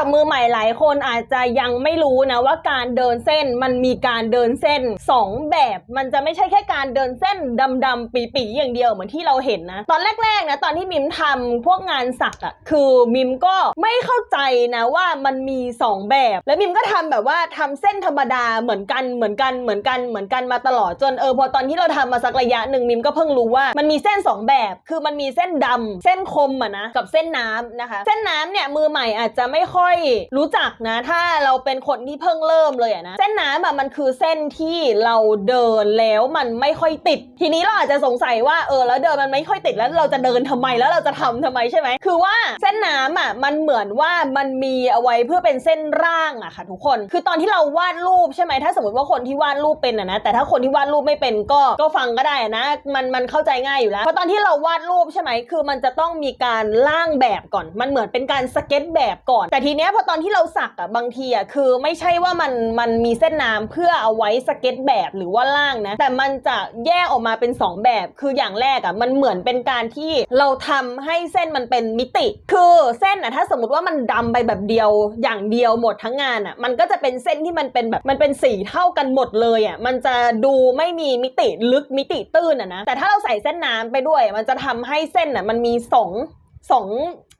รับมือใหม่หลายคนอาจจะยังไม่รู้นะว่าการเดินเส้นมันมีการเดินเส้นสองแบบ มันจะไม่ใช่แค่การเดินเส้นดำๆปีๆอย่างเดียวเหมือนที่เราเห็นนะ ตอนแรกๆนะตอนที่มิมทำพวกงานสักอะคือมิมก็ไม่เข้าใจนะว่ามันมีสองแบบ แล้วมิมก็ทำแบบว่าทำเส้นธรรมดาเหมือนกันเหมือนกันเหมือนกันเหมือนกันมาตลอดจนเออพอตอนที่เราทำมาสักระยะหนึ่งมิมก็เพิ่งรู้ว่ามันมีเส้นสองแบบ คือมันมีเส้นดำเส้นคมอะนะกับเส้นน้ำนะคะ เส้นน้ำเนี่ยมือใหม่อาจจะไม่ค่อยรู้จักนะ ถ้าเราเป็นคนที่เพิ่งเริ่มเลยอะนะ เส้นน้ำอะมันคือเส้นที่เราเดินแล้วมันไม่ค่อยติด ทีนี้เราอาจจะสงสัยว่าเออแล้วเดินมันไม่ค่อยติดแล้วเราจะเดินทำไมแล้วเราจะทำทำไมใช่ไหมคือว่าเส้นน้ำอะมันเหมือนว่ามันมีเอาไว้เพื่อเป็นเส้นร่างอะค่ะทุกคน คือตอนที่เราวาดรูปใช่ไหมถ้าสมมติว่าคนที่วาดรูปเป็นอะนะแต่ถ้าคนที่วาดรูปไม่เป็นก็ก็ฟังก็ได้นะ มันมันเข้าใจง่ายอยู่แล้วเพราะตอนที่เราวาดรูปใช่ไหมคือมันจะต้องมีการร่างแบบก่อน มันเหมือนเป็นการสเก็ตแบบก่อนแต่ทีนี้ยพอตอนที่เราสักอะบางทีอะคือไม่ใช่ว่ามันมันมีเส้นน้ำเพื่อเอาไว้สเก็ตแบบหรือว่าร่างนะ แต่มันจะแยกออกมาเป็นสองแบบ คืออย่างแรกอะมันเหมือนเป็นการที่เราทำให้เส้นมันเป็นมิติ คือเส้นอะถ้าสมมติว่ามันดำไปแบบเดียวอย่างเดียวหมดทั้งงานอะมันก็จะเป็นเส้นที่มันเป็นแบบมันเป็นสีเท่ากันหมดเลยอะมันจะดูไม่มีมิติลึกมิติตื้นอะนะแต่ถ้าเราใส่เส้นน้ำไปด้วย มันจะทำให้เส้นอะมันมีสอง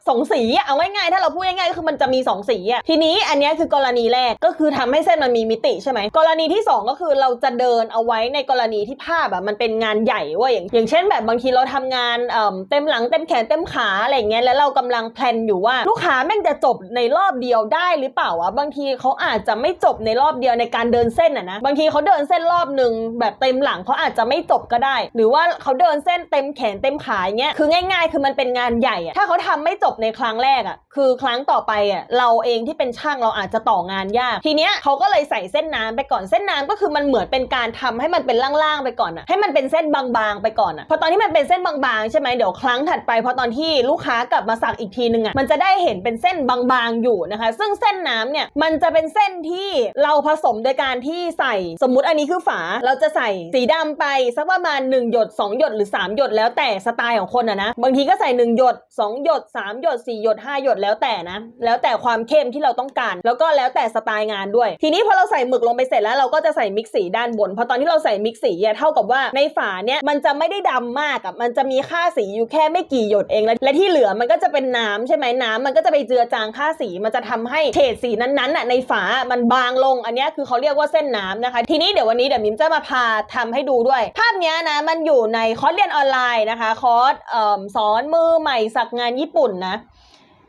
สองสีอะเอาง่ายๆถ้าเราพูดง่ายๆก็คือมันจะมีสองสีอะทีนี้อันนี้คือกรณีแรกก็คือทำให้เส้นมันมีมิติใช่ไหมกรณีที่สองก็คือเราจะเดินเอาไว้ในกรณีที่ภาพอะมันเป็นงานใหญ่ว่าอย่างอย่างเช่น แบบบางทีเราทำงานเอ่อเต็มหลังเต็มแขนเต็มขาอะไรเงี้ยแล้วเรากำลังแพลนอยู่ว่าลูกค้าแม่งจะจบในรอบเดียวได้หรือเปล่าวะบางทีเขาอาจจะไม่จบในรอบเดียวในการเดินเส้นอะนะบางทีเขาเดินเส้นรอบหนึ่งแบบเต็มหลังเขาอาจจะไม่จบก็ได้ หรือว่าเขาเดินเส้นเต็มแขนเต็มขาเงี้ยคือง่าย ๆ คือมันเป็นงานใหญ่อะถ้าเขาทำไม่จบในครั้งแรกอะคือครั้งต่อไปอะเราเองที่เป็นช่างเราอาจจะต่องานยาก ทีเนี้ยเขาก็เลยใส่เส้นน้ำไปก่อนเส้นน้ำก็คือมันเหมือนเป็นการทำให้มันเป็นล่างๆไปก่อนอะให้มันเป็นเส้นบางๆไปก่อนอะพอตอนที่มันเป็นเส้นบางๆใช่ไหมเดี๋ยวครั้งถัดไปพอตอนที่ลูกค้ากลับมาสักอีกทีนึงอะมันจะได้เห็นเป็นเส้นบางๆอยู่นะคะ ซึ่งเส้นน้ำเนี่ยมันจะเป็นเส้นที่เราผสมโดยการที่ใส่สมมุติอันนี้คือฝาเราจะใส่สีดำไปสักประมาณ1หยด2หยดหรือ 3 หยดแล้วแต่สไตล์ของคนอะนะบางทีก็ใส่1หยด2หยด3หยด4หยด5หยดแล้วแต่นะ แล้วแต่ความเข้มที่เราต้องการ แล้วก็แล้วแต่สไตล์งานด้วย ทีนี้พอเราใส่หมึกลงไปเสร็จแล้วเราก็จะใส่มิกซ์สีด้านบน เพราะตอนที่เราใส่มิกซ์สีเท่ากับว่าในฝาเนี่ยมันจะไม่ได้ดำมากอะมันจะมีค่าสีอยู่แค่ไม่กี่หยดเอง และและที่เหลือมันก็จะเป็นน้ำใช่ไหมน้ำมันก็จะไปเจือจางค่าสีมันจะทำให้เฉดสีนั้นๆอะในฝามันบางลง อันนี้คือเขาเรียกว่าเส้นน้ำนะคะ ทีนี้เดี๋ยววันนี้เดี๋ยวมิมจะมาพาทำให้ดูด้วย ภาพนี้นะมันอยู่ในคอร์สเรียนออนไลน์นะคะคอร์สสอนมือใหม่สักงานญี่ปุ่นนะ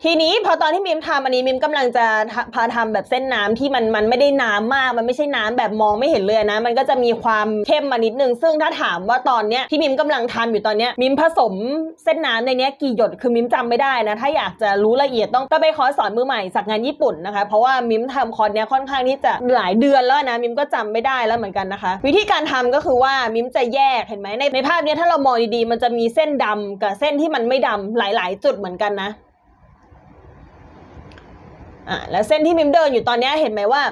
ทีนี้พอตอนที่มิมทำอันนี้มิมกำลังจะพาทำแบบเส้นน้ำที่มันมันไม่ได้น้ำมาก มันไม่ใช่น้ำแบบมองไม่เห็นเลยนะ มันก็จะมีความเข้มมานิดนึง ซึ่งถ้าถามว่าตอนเนี้ยที่มิมกำลังทำอยู่ตอนเนี้ยมิมผสมเส้นน้ำในเนี้ยกี่หยดคือมิมจำไม่ได้นะ ถ้าอยากจะรู้ละเอียดต้องต้องไปคอร์สสอนมือใหม่สักงานญี่ปุ่นนะคะ เพราะว่ามิมทำคอร์สเนี้ยค่อนข้างที่จะหลายเดือนแล้วนะมิมก็จำไม่ได้แล้วเหมือนกันนะคะ วิธีการทำก็คือว่ามิมจะแยกเห็นไหมในในภาพเนี้ยถ้าเรามองดีๆมันจะมีเส้นดำกับเส้นที่มันไม่ดำหลาย ๆ จุดเหมือนกันนะ อะแล้วเส้นที่มิมเดินอยู่ตอนนี้เห็นไหมว่า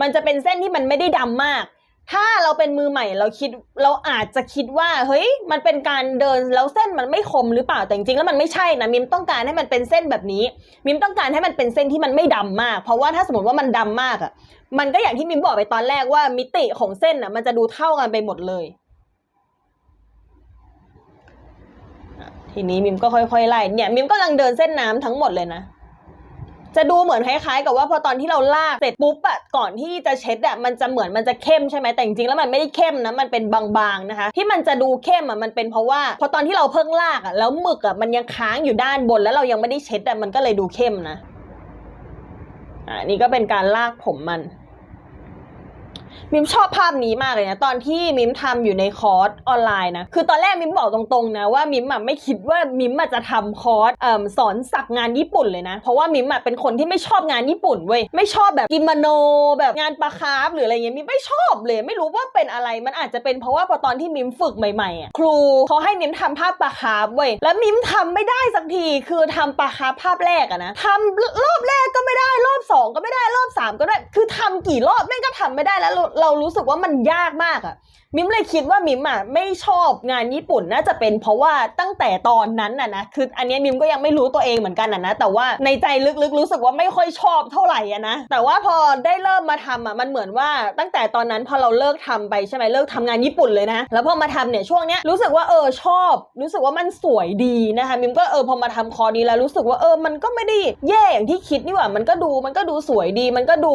มันจะเป็นเส้นที่มันไม่ได้ดำมาก ถ้าเราเป็นมือใหม่เราคิดเราอาจจะคิดว่าเฮ้ยมันเป็นการเดินแล้วเส้นมันไม่คมหรือเปล่าแต่จริงๆแล้วมันไม่ใช่นะมิมต้องการให้มันเป็นเส้นแบบนี้ มิมต้องการให้มันเป็นเส้นที่มันไม่ดำมาก เพราะว่าถ้าสมมติว่ามันดำมากอะมันก็อย่างที่มิมบอกไปตอนแรกว่ามิติของเส้นอะมันจะดูเท่ากันไปหมดเลยทีนี้มิมก็ค่อยๆไล่เนี่ยมิมกำลังเดินเส้นน้ำทั้งหมดเลยนะ จะดูเหมือนคล้ายๆ กับว่าพอตอนที่เราลากเสร็จปุ๊บอะก่อนที่จะเช็ดอะมันจะเหมือนมันจะเข้มใช่ไหมแต่จริงๆแล้วมันไม่ได้เข้มนะมันเป็นบางๆนะคะ ที่มันจะดูเข้มอะมันเป็นเพราะว่า พอตอนที่เราเพิ่งลากอะแล้วหมึกอะมันยังค้างอยู่ด้านบน แล้วเรายังไม่ได้เช็ดอะมันก็เลยดูเข้มนะอ่านี่ก็เป็นการลากผมมัน มิมชอบภาพนี้มากเลยนะ ตอนที่มิมทำอยู่ในคอร์สออนไลน์นะ คือตอนแรกมิมบอกตรงๆนะว่ามิมอะไม่คิดว่ามิมอะจะทำคอร์สเอ่อสอนสักงานญี่ปุ่นเลยนะ เพราะว่ามิมอะเป็นคนที่ไม่ชอบงานญี่ปุ่นเว้ย ไม่ชอบแบบกิโมโน แบบงานปลาคาร์ฟหรืออะไรเงี้ยมิมไม่ชอบเลย ไม่รู้ว่าเป็นอะไร มันอาจจะเป็นเพราะว่าพอตอนที่มิมฝึกใหม่ๆอะครูเขาให้มิมทำภาพปลาคาร์ฟเว้ย แล้วมิมทำไม่ได้สักที คือทำปลาคาร์ฟภาพแรกอะนะทำรอบแรกก็ไม่ได้ รอบสองก็ไม่ได้ รอบอบสามก็ได้ คือทำกี่รอบแม่งก็ทำไม่ได้แล้วเรารู้สึกว่ามันยากมากอะมิมเลยคิดว่ามิมอะไม่ชอบงานญี่ปุ่นน่าจะเป็นเพราะว่าตั้งแต่ตอนนั้นน่ะนะคืออันนี้มิมก็ยังไม่รู้ตัวเองเหมือนกันอะนะแต่ว่าในใจลึกๆรู้สึกว่าไม่ค่อยชอบเท่าไหร่อะนะแต่ว่าพอได้เริ่มมาทำอะมันเหมือนว่าตั้งแต่ตอนนั้นพอเราเลิกทำไปใช่ไหมเลิกทำงานญี่ปุ่นเลยนะแล้วพอมาทำเนี่ยช่วงเนี้ยรู้สึกว่าเออชอบ รู้สึกว่ามันสวยดีนะคะมิมก็เออพอมาทำคอร์สนี้แล้วรู้สึกว่าเออมันก็ไม่ได้แย่อย่างที่คิดนี่หว่ามันก็ดูมันก็ดูสวยดีมันก็ดู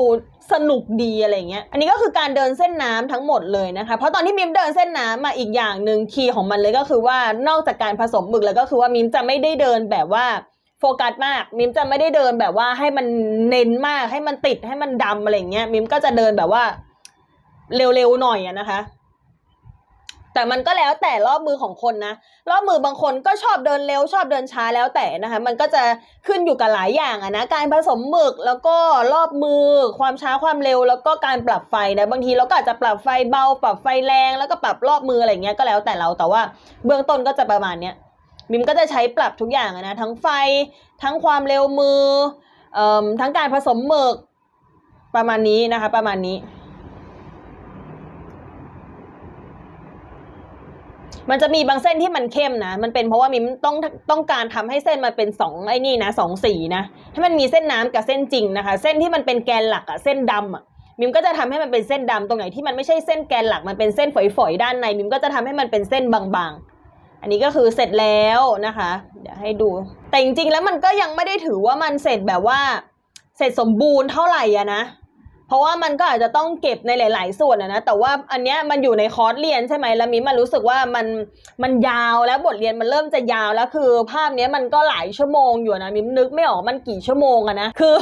สนุกดีอะไรเงี้ย อันนี้ก็คือการเดินเส้นน้ำทั้งหมดเลยนะคะ เพราะตอนที่มิมเดินเส้นน้ำมาอีกอย่างหนึ่งคีย์ของมันเลยก็คือว่านอกจากการผสมหมึกแล้วก็คือว่ามิมจะไม่ได้เดินแบบว่าโฟกัสมาก มิมจะไม่ได้เดินแบบว่าให้มันเน้นมากให้มันติดให้มันดำอะไรเงี้ยมิมก็จะเดินแบบว่าเร็วๆหน่อยอะนะคะ แต่มันก็แล้วแต่รอบมือของคนนะ รอบมือบางคนก็ชอบเดินเร็วชอบเดินช้าแล้วแต่นะคะ มันก็จะขึ้นอยู่กับหลายอย่างอะนะการผสมหมึกแล้วก็รอบมือความช้าความเร็ว แล้วก็การปรับไฟนะบางทีเราก็อาจจะปรับไฟเบา ปรับไฟแรงแล้วก็ปรับรอบมืออะไรเงี้ยก็แล้วแต่เราแต่ว่าเบื้องต้นก็จะประมาณเนี้ยมิมก็จะใช้ปรับทุกอย่างนะทั้งไฟทั้งความเร็วมือเอ่มทั้งการผสมหมึกประมาณนี้นะคะ ประมาณนี้ มันจะมีบางเส้นที่มันเข้มนะ มันเป็นเพราะว่ามิมต้องต้องการทำให้เส้นมันเป็นสองไอ้นี่นะสองสีนะให้มันมีเส้นน้ำกับเส้นจริงนะคะ เส้นที่มันเป็นแกนหลักอะเส้นดำอะมิมก็จะทำให้มันเป็นเส้นดำตรงไหนที่มันไม่ใช่เส้นแกนหลักมันเป็นเส้นฝอยๆด้านใน มิมก็จะทำให้มันเป็นเส้นบางๆ อันนี้ก็คือเสร็จแล้วนะคะ เดี๋ยวให้ดู แต่จริงๆแล้วมันก็ยังไม่ได้ถือว่ามันเสร็จแบบว่า เสร็จสมบูรณ์เท่าไหร่อะนะ เพราะว่ามันก็อาจจะต้องเก็บในหลาย ๆ ส่วนนะแต่ว่าอันเนี้ยมันอยู่ในคอร์สเรียนใช่ไหมแล้วมิมมันรู้สึกว่ามันมันยาวแล้วบทเรียนมันเริ่มจะยาวแล้วคือ ภาพเนี้ยมันก็หลายชั่วโมงอยู่นะมิมนึกไม่ออกมันกี่ชั่วโมงอะนะคือ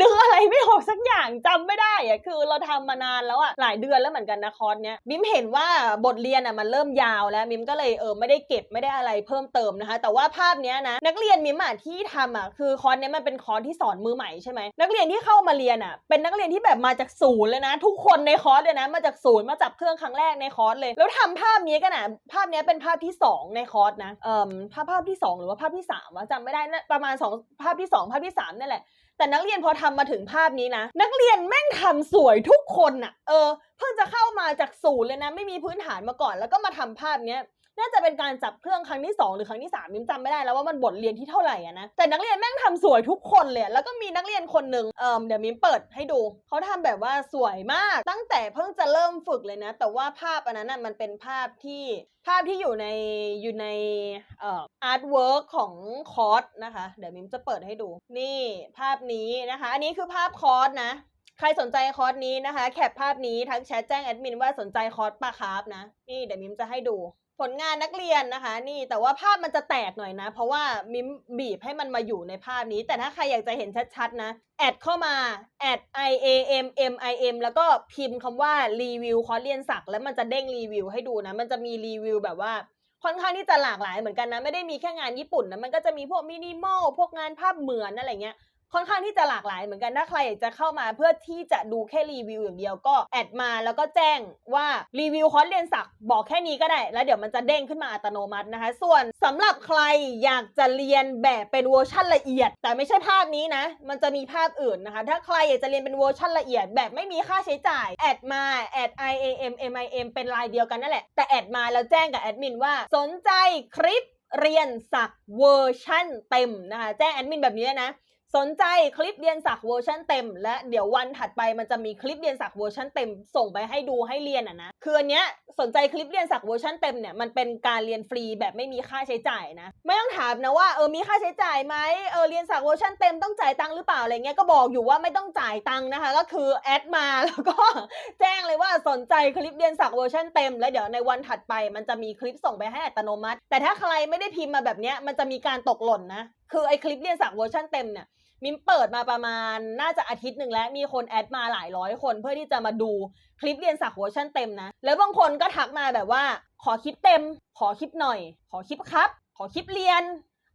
นึกอะไรไม่ออกสักอย่างจำไม่ได้อะคือเราทำมานานแล้วอะหลายเดือนแล้วเหมือนกันนะคอร์สเนี้ยมิมเห็นว่าบทเรียนอะมันเริ่มยาวแล้วมิมก็เลยเออไม่ได้เก็บไม่ได้อะไรเพิ่มเติมนะคะ แต่ว่าภาพเนี้ยนะนักเรียนมิมอะที่ทำอะคือคอร์สเนี้ยมันเป็นคอร์สที่สอนมือใหม่ใช่ไหมนักเรียนที่เข้ามาเรียนอะเป็นนักเรียนที่แบบมาจากศูนย์เลยนะ ทุกคนในคอร์สเลยนะ มาจากศูนย์มาจับเครื่องครั้งแรกในคอร์สเลย แล้วทำภาพนี้กันนะภาพนี้เป็นภาพที่สองในคอร์สนะเอ่มภาพภาพที่สองหรือว่าภาพที่สามวะจำไม่ได้นะประมาณสองภาพที่สองภาพที่สามนี่แหละ แต่นักเรียนพอทำมาถึงภาพนี้นะ นักเรียนแม่งทำสวยทุกคนน่ะเออ เพิ่งจะเข้ามาจากศูนย์เลยนะ ไม่มีพื้นฐานมาก่อน แล้วก็มาทำภาพเนี้ย น่าจะเป็นการจับเครื่องครั้งที่สองหรือครั้งที่สามมิมจำไม่ได้แล้วว่ามันบทเรียนที่เท่าไหร่อะนะแต่นักเรียนแม่งทำสวยทุกคนเลยแล้วก็มีนักเรียนคนหนึ่งเอ่มเดี๋ยวมิมเปิดให้ดูเขาทำแบบว่าสวยมาก ตั้งแต่เพิ่งจะเริ่มฝึกเลยนะ แต่ว่าภาพอันนั้นน่ะมันเป็นภาพที่ภาพที่อยู่ในอยู่ในเอ่ออาร์ตเวิร์กของคอร์สนะคะ เดี๋ยวมิมจะเปิดให้ดู นี่ภาพนี้นะคะ อันนี้คือภาพคอร์สนะ ใครสนใจคอร์สนี้นะคะ แคปภาพนี้ทักแชทแจ้งแอดมินว่าสนใจคอร์สปลาคาร์ฟนะ นี่เดี๋ยวมิมจะให้ดู ผลงานนักเรียนนะคะ นี่แต่ว่าภาพมันจะแตกหน่อยนะ เพราะว่ามิมบีบให้มันมาอยู่ในภาพนี้ แต่ถ้าใครอยากจะเห็นชัดๆนะ แอดเข้ามาแอด i a m m i m แล้วก็พิมพ์คำว่ารีวิวคอร์สเรียนสักแล้วมันจะเด้งรีวิวให้ดูนะ มันจะมีรีวิวแบบว่าค่อนข้างที่จะหลากหลายเหมือนกันนะ ไม่ได้มีแค่งานญี่ปุ่นนะ มันก็จะมีพวกมินิมอลพวกงานภาพเหมือนอะไรเงี้ย ค่อนข้างที่จะหลากหลายเหมือนกันถ้าใครอยากจะเข้ามาเพื่อที่จะดูแค่รีวิวอย่างเดียวก็แอดมาแล้วก็แจ้งว่ารีวิวคอร์สเรียนสักบอกแค่นี้ก็ได้ แล้วเดี๋ยวมันจะเด้งขึ้นมาอัตโนมัตินะคะ ส่วนสำหรับใครอยากจะเรียนแบบเป็นเวอร์ชั่นละเอียด แต่ไม่ใช่ภาพนี้นะ มันจะมีภาพอื่นนะคะ ถ้าใครอยากจะเรียนเป็นเวอร์ชั่นละเอียด แบบไม่มีค่าใช้จ่ายแอดมาแอด i a m m i m เป็นลายเดียวกันนั่นแหละแต่แอดมาแล้วแจ้งกับแอดมินว่าสนใจคลิปเรียนสักเวอร์ชั่นเต็มนะคะ แจ้งแอดมินแบบนี้นะ สนใจคลิปเรียนสักเวอร์ชันเต็ม และเดี๋ยววันถัดไปมันจะมีคลิปเรียนสักเวอร์ชันเต็ม ส่งไปให้ดูให้เรียนอะนะคืออันเนี้ยสนใจคลิปเรียนสักเวอร์ชันเต็มเนี่ยมันเป็นการเรียนฟรีแบบไม่มีค่าใช้จ่ายนะไม่ต้องถามนะว่าเออมีค่าใช้จ่ายไหมเออเรียนสักเวอร์ชันเต็มต้องจ่ายตังค์หรือเปล่าอะไรเงี้ยก็บอกอยู่ว่าไม่ต้องจ่ายตังค์นะคะ ก็คือแอดมาแล้วก็แจ้งเลยว่าสนใจคลิปเรียนสักเวอร์ชันเต็ม แล้วเดี๋ยวในวันถัดไปมันจะมีคลิปส่งไปให้อัตโนมัติ แต่ถ้าใครไม่ได้พิมพ์มาแบบเนี้ยมันจะมีการตกหล่นนะคือไอคลิปเรียนสักเวอร์ชันเต็มเนี่ย มิมเปิดมาประมาณน่าจะอาทิตย์หนึ่งแล้ว มีคนแอดมาหลายร้อยคนเพื่อที่จะมาดูคลิปเรียนสักเวอร์ชันเต็มนะ แล้วบางคนก็ทักมาแบบว่าขอคลิปเต็ม ขอคลิปหน่อย ขอคลิปครับ ขอคลิปเรียน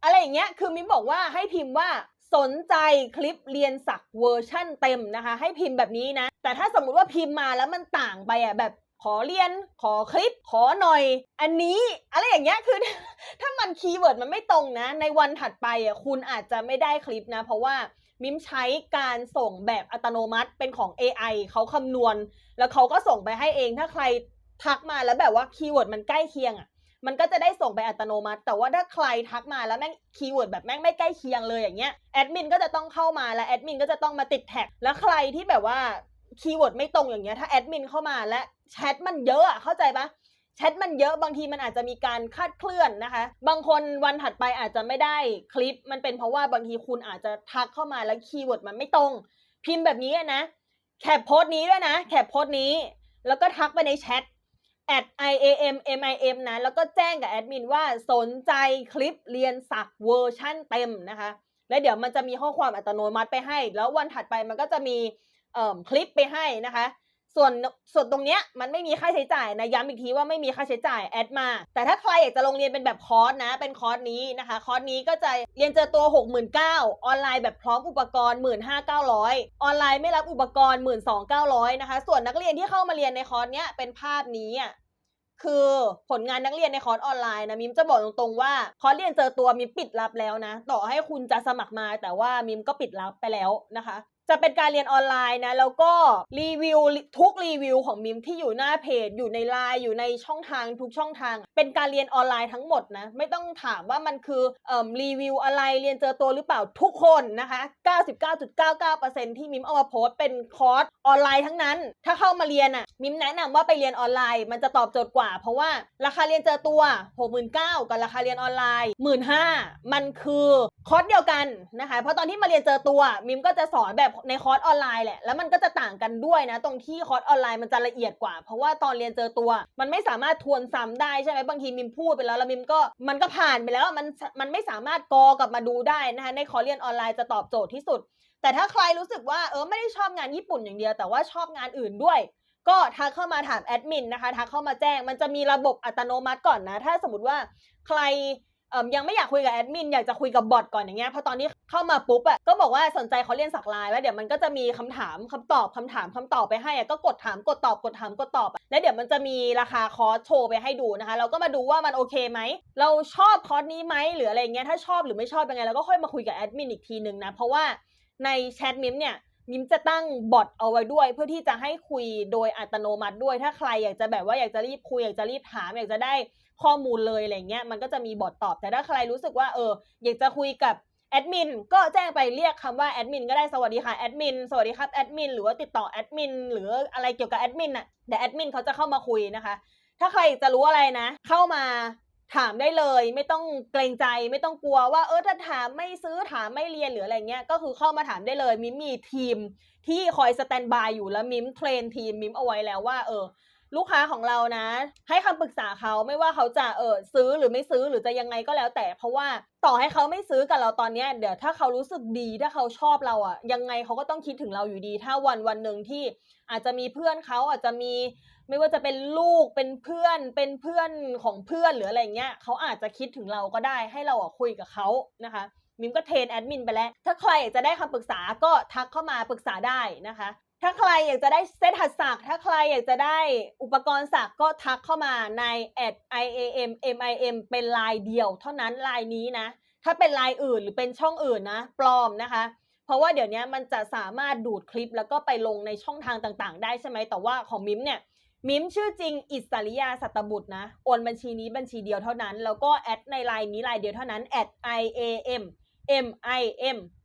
อะไรอย่างเงี้ยคือมิมบอกว่าให้พิมพ์ว่าสนใจคลิปเรียนสักเวอร์ชั่นเต็มนะคะ ให้พิมพ์แบบนี้นะ แต่ถ้าสมมุติว่าพิมพ์มาแล้วมันต่างไปอะแบบ ขอเรียน ขอคลิป ขอหน่อย อันนี้อะไรอย่างเงี้ยคือ ถ้ามันคีย์เวิร์ดมันไม่ตรงนะ ในวันถัดไปอะคุณอาจจะไม่ได้คลิปนะ เพราะว่ามิมใช้การส่งแบบอัตโนมัติเป็นของ AI เขาคำนวณ แล้วเขาก็ส่งไปให้เองถ้าใครทักมาแล้วแบบว่าคีย์เวิร์ดมันใกล้เคียงอะมันก็จะได้ส่งไปอัตโนมัติ แต่ว่าถ้าใครทักมาแล้วแม่งคีย์เวิร์ดแบบแม่งไม่ใกล้เคียงเลยอย่างเงี้ยแอดมินก็จะต้องเข้ามาแล้วแอดมินก็จะต้องมาติดแท็กแล้วใครที่แบบว่าคีย์เวิร์ดไม่ตรงอย่างเงี้ยถ้าแอดมินเข้ามาและ แชทมันเยอะเข้าใจปะแชทมันเยอะบางทีมันอาจจะมีการคาดเคลื่อนนะคะ บางคนวันถัดไปอาจจะไม่ได้คลิป มันเป็นเพราะว่าบางทีคุณอาจจะทักเข้ามาแล้วคีย์เวิร์ดมันไม่ตรง พิมพ์แบบนี้นะแคปโพสต์นี้ด้วยนะแคปโพสต์นี้ แล้วก็ทักไปในแชท at iam mim นะ แล้วก็แจ้งกับแอดมินว่าสนใจคลิปเรียนสักเวอร์ชั่นเต็มนะคะ แล้วเดี๋ยวมันจะมีข้อความอัตโนมัติไปให้ แล้ววันถัดไปมันก็จะมีคลิปไปให้นะคะ ส่วนส่วนตรงเนี้ยมันไม่มีค่าใช้จ่ายนะย้ำอีกทีว่าไม่มีค่าใช้จ่ายแอดมา แต่ถ้าใครอยากจะลงเรียนเป็นแบบคอร์สนะ เป็นคอร์สนี้นะคะ คอร์สนี้ก็จะเรียนเจอตัว 69,000ออนไลน์แบบพร้อมอุปกรณ์ 15,900 ออนไลน์ไม่รับอุปกรณ์ 12,900 นะคะ ส่วนนักเรียนที่เข้ามาเรียนในคอร์สเนี้ยเป็นภาพนี้อะคือผลงานนักเรียนในคอร์สออนไลน์นะมิมจะบอกตรงๆว่าคอร์สเรียนเจอตัวมิมปิดรับแล้วนะ ต่อให้คุณจะสมัครมาแต่ว่ามิมก็ปิดรับไปแล้วนะคะ จะเป็นการเรียนออนไลน์นะ แล้วก็รีวิวทุกรีวิวของมิมที่อยู่หน้าเพจ อยู่ในไลน์อยู่ในช่องทางทุกช่องทาง เป็นการเรียนออนไลน์ทั้งหมดนะ ไม่ต้องถามว่ามันคือเอ่อรีวิวอะไรเรียนเจอตัวหรือเปล่าทุกคนนะคะ 99.99%ที่มิมเอามาโพสเป็นคอร์สออนไลน์ทั้งนั้น ถ้าเข้ามาเรียนอะมิมแนะนำว่าไปเรียนออนไลน์ มันจะตอบโจทย์กว่า เพราะว่าราคาเรียนเจอตัว 69,000กับราคาเรียนออนไลน์15,000มันคือคอร์สเดียวกันนะคะ เพราะตอนที่มาเรียนเจอตัวมิมก็จะสอนแบบในคอร์สออนไลน์แหละ แล้วมันก็จะต่างกันด้วยนะ ตรงที่คอร์สออนไลน์มันจะละเอียดกว่า เพราะว่าตอนเรียนเจอตัว มันไม่สามารถทวนซ้ำได้ใช่ไหมบางทีมิมพูดไปแล้วแล้วมิมก็มันก็ผ่านไปแล้วมันมันไม่สามารถกอกลับมาดูได้นะคะในคอร์สเรียนออนไลน์จะตอบโจทย์ที่สุด แต่ถ้าใครรู้สึกว่าเออไม่ได้ชอบงานญี่ปุ่นอย่างเดียว แต่ว่าชอบงานอื่นด้วยก็ทักเข้ามาถามแอดมินนะคะทักเข้ามาแจ้ง มันจะมีระบบอัตโนมัติก่อนนะ ถ้าสมมติว่าใคร เอ่มยังไม่อยากคุยกับแอดมินอยากจะคุยกับบอทก่อนอย่างเงี้ยเพราะตอนที่เข้ามาปุ๊บอะก็บอกว่าสนใจเขาเรียนสักลายแล้วเดี๋ยวมันก็จะมีคำถามคำตอบคำถามคำตอบไปให้อะก็กดถามกดตอบกดถามกดตอบอะแล้วเดี๋ยวมันจะมีราคาคอร์สโชว์ไปให้ดูนะคะ เราก็มาดูว่ามันโอเคไหมเราชอบคอร์สนี้ไหมหรืออะไรเงี้ยถ้าชอบหรือไม่ชอบยังไงเราก็ค่อยมาคุยกับแอดมินอีกทีหนึ่งนะเพราะว่าในแชทมิมเนี่ยมิมจะตั้งบอทเอาไว้ด้วย เพื่อที่จะให้คุยโดยอัตโนมัติด้วย ถ้าใครอยากจะแบบว่าอยากจะรีบคุยอยากจะรีบถามอยากจะได้ ข้อมูลเลยอะไรเงี้ยมันก็จะมีบอทตอบแต่ถ้าใครรู้สึกว่าเอออยากจะคุยกับแอดมินก็แจ้งไปเรียกคำว่าแอดมินก็ได้สวัสดีค่ะแอดมินสวัสดีครับแอดมินหรือว่าติดต่อแอดมินหรืออะไรเกี่ยวกับแอดมินน่ะเดี๋ยวแอดมินเขาจะเข้ามาคุยนะคะ ถ้าใครจะรู้อะไรนะ เข้ามาถามได้เลย ไม่ต้องเกรงใจไม่ต้องกลัวว่าเออถ้าถามไม่ซื้อถามไม่เรียนหรืออะไรเงี้ยก็คือเข้ามาถามได้เลยมิมมีทีมที่คอยสแตนบายอยู่แล้วมิมเทรนทีมมิมเอาไว้แล้วว่าเออ ลูกค้าของเรานะ ให้คำปรึกษาเขาไม่ว่าเขาจะเออซื้อหรือไม่ซื้อหรือจะยังไงก็แล้วแต่ เพราะว่าต่อให้เขาไม่ซื้อกับเราตอนเนี้ยเดี๋ยวถ้าเขารู้สึกดีถ้าเขาชอบเราอะยังไงเขาก็ต้องคิดถึงเราอยู่ดี ถ้าวันวันหนึ่งที่อาจจะมีเพื่อนเขาอาจจะมีไม่ว่าจะเป็นลูกเป็นเพื่อนเป็นเพื่อนของเพื่อนหรืออะไรเงี้ยเขาอาจจะคิดถึงเราก็ได้ให้เราอะคุยกับเขานะคะมิมก็เทรนแอดมินไปแล้ว ถ้าใครอยากจะได้คำปรึกษาก็ทักเข้ามาปรึกษาได้นะคะ ถ้าใครอยากจะได้เซตหัดสัก ถ้าใครอยากจะได้อุปกรณ์สักก็ทักเข้ามาใน at iam mim เป็นลายเดียว เท่านั้นลายนี้นะ ถ้าเป็นลายอื่นหรือเป็นช่องอื่นนะ ปลอมนะคะ เพราะว่าเดี๋ยวนี้มันจะสามารถดูดคลิปแล้วก็ไปลงในช่องทางต่างๆ ได้ใช่ไหม แต่ว่าของมิมเนี่ย มิมชื่อจริงอิสริยาสัตบุตรนะ โอนบัญชีนี้บัญชีเดียวเท่านั้น แล้วก็แอดในไลน์นี้ไลน์เดียวเท่านั้น at iam mim